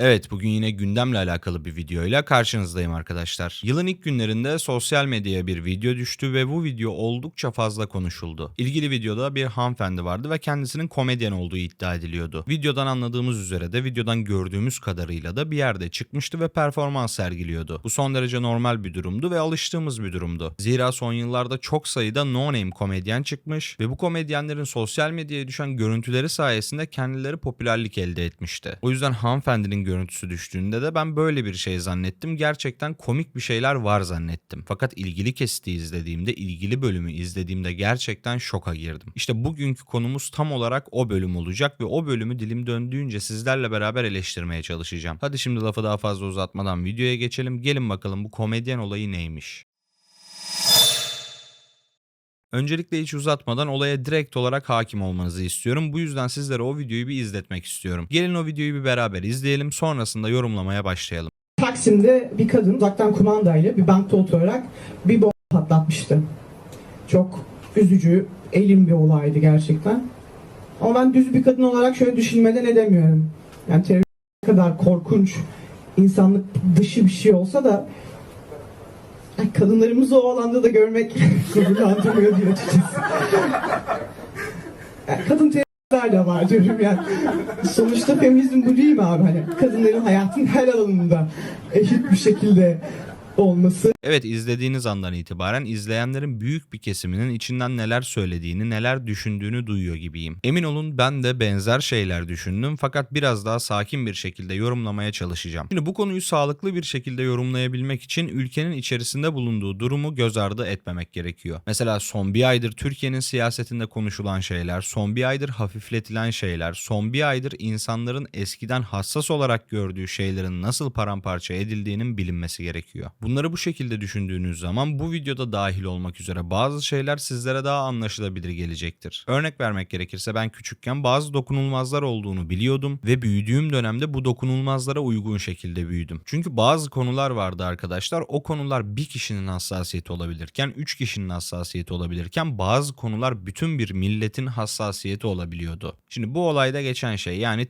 Evet bugün yine gündemle alakalı bir videoyla karşınızdayım arkadaşlar. Yılın ilk günlerinde sosyal medyaya bir video düştü ve bu video oldukça fazla konuşuldu. İlgili videoda bir hanımefendi vardı ve kendisinin komedyen olduğu iddia ediliyordu. Videodan anladığımız üzere de videodan gördüğümüz kadarıyla da bir yerde çıkmıştı ve performans sergiliyordu. Bu son derece normal bir durumdu ve alıştığımız bir durumdu. Zira son yıllarda çok sayıda no-name komedyen çıkmış ve bu komedyenlerin sosyal medyaya düşen görüntüleri sayesinde kendileri popülerlik elde etmişti. O yüzden hanımefendinin görüntüsü düştüğünde de ben böyle bir şey zannettim. Gerçekten komik bir şeyler var zannettim. Fakat ilgili kesiti izlediğimde, ilgili bölümü izlediğimde gerçekten şoka girdim. İşte bugünkü konumuz tam olarak o bölüm olacak ve o bölümü dilim döndüğünce sizlerle beraber eleştirmeye çalışacağım. Hadi şimdi lafı daha fazla uzatmadan videoya geçelim. Gelin bakalım bu komedyen olayı neymiş? Öncelikle hiç uzatmadan olaya direkt olarak hakim olmanızı istiyorum. Bu yüzden sizlere o videoyu bir izletmek istiyorum. Gelin o videoyu bir beraber izleyelim. Sonrasında yorumlamaya başlayalım. Taksim'de bir kadın uzaktan kumandayla bir bankta oturarak bir bomba patlatmıştı. Çok üzücü, elim bir olaydı gerçekten. Ama ben düz bir kadın olarak şöyle düşünmeden edemiyorum. Yani terör kadar korkunç, insanlık dışı bir şey olsa da kadınlarımızı o alanda da görmek gururlandırmıyor diye açıkçası. Yani kadın teröristler de var diyorum yani. Sonuçta feminizm bu değil mi abi? Hani kadınların hayatın her alanında eşit bir şekilde olması. Evet izlediğiniz andan itibaren izleyenlerin büyük bir kesiminin içinden neler söylediğini, neler düşündüğünü duyuyor gibiyim. Emin olun ben de benzer şeyler düşündüm fakat biraz daha sakin bir şekilde yorumlamaya çalışacağım. Şimdi bu konuyu sağlıklı bir şekilde yorumlayabilmek için ülkenin içerisinde bulunduğu durumu göz ardı etmemek gerekiyor. Mesela son bir aydır Türkiye'nin siyasetinde konuşulan şeyler, son bir aydır hafifletilen şeyler, son bir aydır insanların eskiden hassas olarak gördüğü şeylerin nasıl paramparça edildiğinin bilinmesi gerekiyor. Bunları bu şekilde düşündüğünüz zaman bu videoda dahil olmak üzere bazı şeyler sizlere daha anlaşılabilir gelecektir. Örnek vermek gerekirse ben küçükken bazı dokunulmazlar olduğunu biliyordum ve büyüdüğüm dönemde bu dokunulmazlara uygun şekilde büyüdüm. Çünkü bazı konular vardı arkadaşlar. O konular bir kişinin hassasiyeti olabilirken, üç kişinin hassasiyeti olabilirken bazı konular bütün bir milletin hassasiyeti olabiliyordu. Şimdi bu olayda geçen şey yani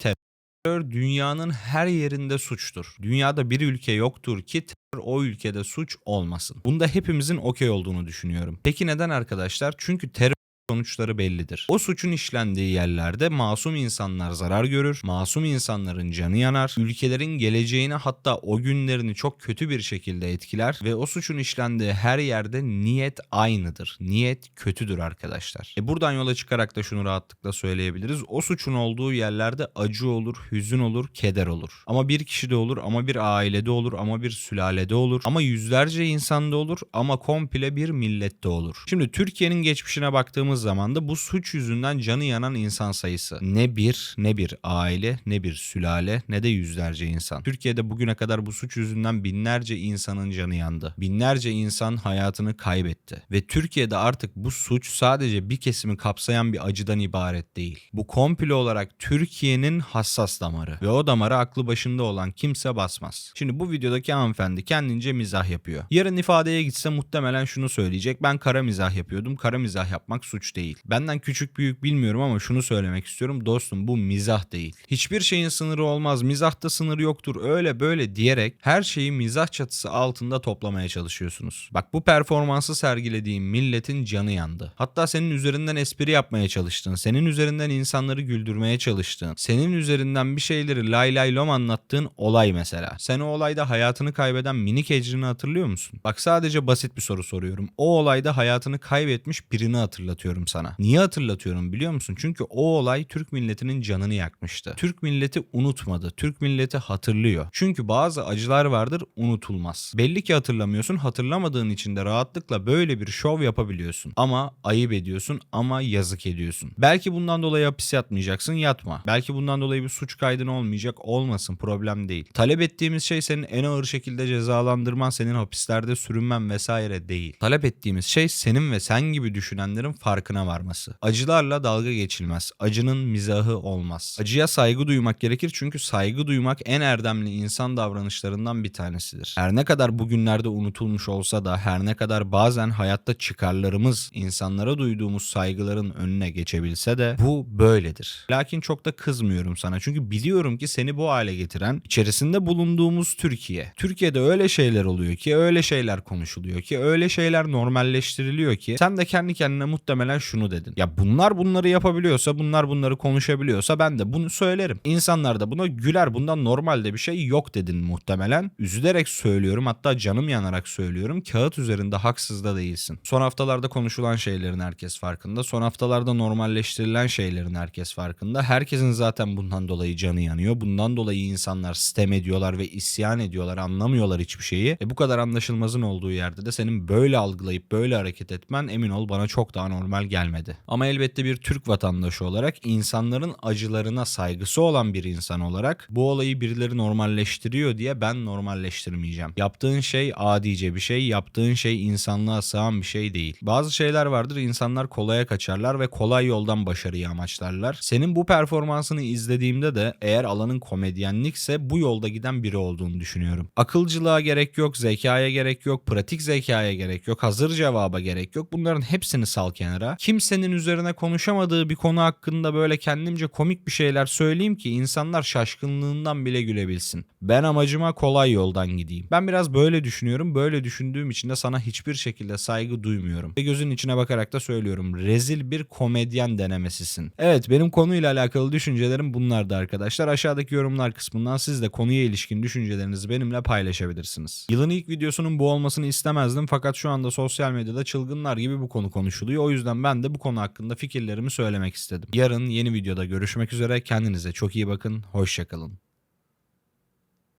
terör dünyanın her yerinde suçtur. Dünyada bir ülke yoktur ki terör o ülkede suç olmasın. Bunda hepimizin okey olduğunu düşünüyorum. Peki neden arkadaşlar? Çünkü terör sonuçları bellidir. O suçun işlendiği yerlerde masum insanlar zarar görür, masum insanların canı yanar, ülkelerin geleceğini hatta o günlerini çok kötü bir şekilde etkiler ve o suçun işlendiği her yerde niyet aynıdır. Niyet kötüdür arkadaşlar. E buradan yola çıkarak da şunu rahatlıkla söyleyebiliriz. O suçun olduğu yerlerde acı olur, hüzün olur, keder olur. Ama bir kişide olur, ama bir ailede olur, ama bir sülalede olur, ama yüzlerce insanda olur, ama komple bir millette olur. Şimdi Türkiye'nin geçmişine baktığımız zaman da bu suç yüzünden canı yanan insan sayısı ne bir ne bir aile ne bir sülale ne de yüzlerce insan. Türkiye'de bugüne kadar bu suç yüzünden binlerce insanın canı yandı. Binlerce insan hayatını kaybetti. Ve Türkiye'de artık bu suç sadece bir kesimi kapsayan bir acıdan ibaret değil. Bu komple olarak Türkiye'nin hassas damarı ve o damara aklı başında olan kimse basmaz. Şimdi bu videodaki hanımefendi kendince mizah yapıyor. Yarın ifadeye gitse muhtemelen şunu söyleyecek. Ben kara mizah yapıyordum. Kara mizah yapmak suç değil. Benden küçük büyük bilmiyorum ama şunu söylemek istiyorum. Dostum bu mizah değil. Hiçbir şeyin sınırı olmaz. Mizahta sınır yoktur. Öyle böyle diyerek her şeyi mizah çatısı altında toplamaya çalışıyorsunuz. Bak bu performansı sergilediğin milletin canı yandı. Hatta senin üzerinden espri yapmaya çalıştın. Senin üzerinden insanları güldürmeye çalıştın. Senin üzerinden bir şeyleri lay lay lom anlattığın olay mesela. Sen o olayda hayatını kaybeden minik ecrini hatırlıyor musun? Bak sadece basit bir soru soruyorum. O olayda hayatını kaybetmiş birini hatırlatıyorum sana. Niye hatırlatıyorum biliyor musun? Çünkü o olay Türk milletinin canını yakmıştı. Türk milleti unutmadı. Türk milleti hatırlıyor. Çünkü bazı acılar vardır unutulmaz. Belli ki hatırlamıyorsun. Hatırlamadığın için de rahatlıkla böyle bir şov yapabiliyorsun. Ama ayıp ediyorsun ama yazık ediyorsun. Belki bundan dolayı hapis yatmayacaksın yatma. Belki bundan dolayı bir suç kaydın olmayacak olmasın problem değil. Talep ettiğimiz şey senin en ağır şekilde cezalandırman, senin hapislerde sürünmen vesaire değil. Talep ettiğimiz şey senin ve sen gibi düşünenlerin farkında farkına varması. Acılarla dalga geçilmez. Acının mizahı olmaz. Acıya saygı duymak gerekir çünkü saygı duymak en erdemli insan davranışlarından bir tanesidir. Her ne kadar bugünlerde unutulmuş olsa da her ne kadar bazen hayatta çıkarlarımız insanlara duyduğumuz saygıların önüne geçebilse de bu böyledir. Lakin çok da kızmıyorum sana çünkü biliyorum ki seni bu hale getiren içerisinde bulunduğumuz Türkiye. Türkiye'de öyle şeyler oluyor ki öyle şeyler konuşuluyor ki öyle şeyler normalleştiriliyor ki sen de kendi kendine muhtemelen şunu dedin. Ya bunlar bunları yapabiliyorsa bunlar bunları konuşabiliyorsa ben de bunu söylerim. İnsanlar da buna güler bundan normalde bir şey yok dedin muhtemelen. Üzülerek söylüyorum hatta canım yanarak söylüyorum. Kağıt üzerinde haksız da değilsin. Son haftalarda konuşulan şeylerin herkes farkında. Son haftalarda normalleştirilen şeylerin herkes farkında. Herkesin zaten bundan dolayı canı yanıyor. Bundan dolayı insanlar sitem ediyorlar ve isyan ediyorlar. Anlamıyorlar hiçbir şeyi. E bu kadar anlaşılmazın olduğu yerde de senin böyle algılayıp böyle hareket etmen emin ol bana çok daha normal gelmedi. Ama elbette bir Türk vatandaşı olarak insanların acılarına saygısı olan bir insan olarak bu olayı birileri normalleştiriyor diye ben normalleştirmeyeceğim. Yaptığın şey adice bir şey, yaptığın şey insanlığa sığan bir şey değil. Bazı şeyler vardır insanlar kolaya kaçarlar ve kolay yoldan başarıyı amaçlarlar. Senin bu performansını izlediğimde de eğer alanın komedyenlikse bu yolda giden biri olduğunu düşünüyorum. Akılcılığa gerek yok, zekaya gerek yok, pratik zekaya gerek yok, hazır cevaba gerek yok. Bunların hepsini sal kenara. Kimsenin üzerine konuşamadığı bir konu hakkında böyle kendimce komik bir şeyler söyleyeyim ki insanlar şaşkınlığından bile gülebilsin. Ben amacıma kolay yoldan gideyim. Ben biraz böyle düşünüyorum. Böyle düşündüğüm için de sana hiçbir şekilde saygı duymuyorum. Ve gözün içine bakarak da söylüyorum. Rezil bir komedyen denemesisin. Evet benim konuyla alakalı düşüncelerim bunlardı arkadaşlar. Aşağıdaki yorumlar kısmından siz de konuya ilişkin düşüncelerinizi benimle paylaşabilirsiniz. Yılın ilk videosunun bu olmasını istemezdim fakat şu anda sosyal medyada çılgınlar gibi bu konu konuşuluyor. O yüzden ben de bu konu hakkında fikirlerimi söylemek istedim. Yarın yeni videoda görüşmek üzere. Kendinize çok iyi bakın. Hoşçakalın.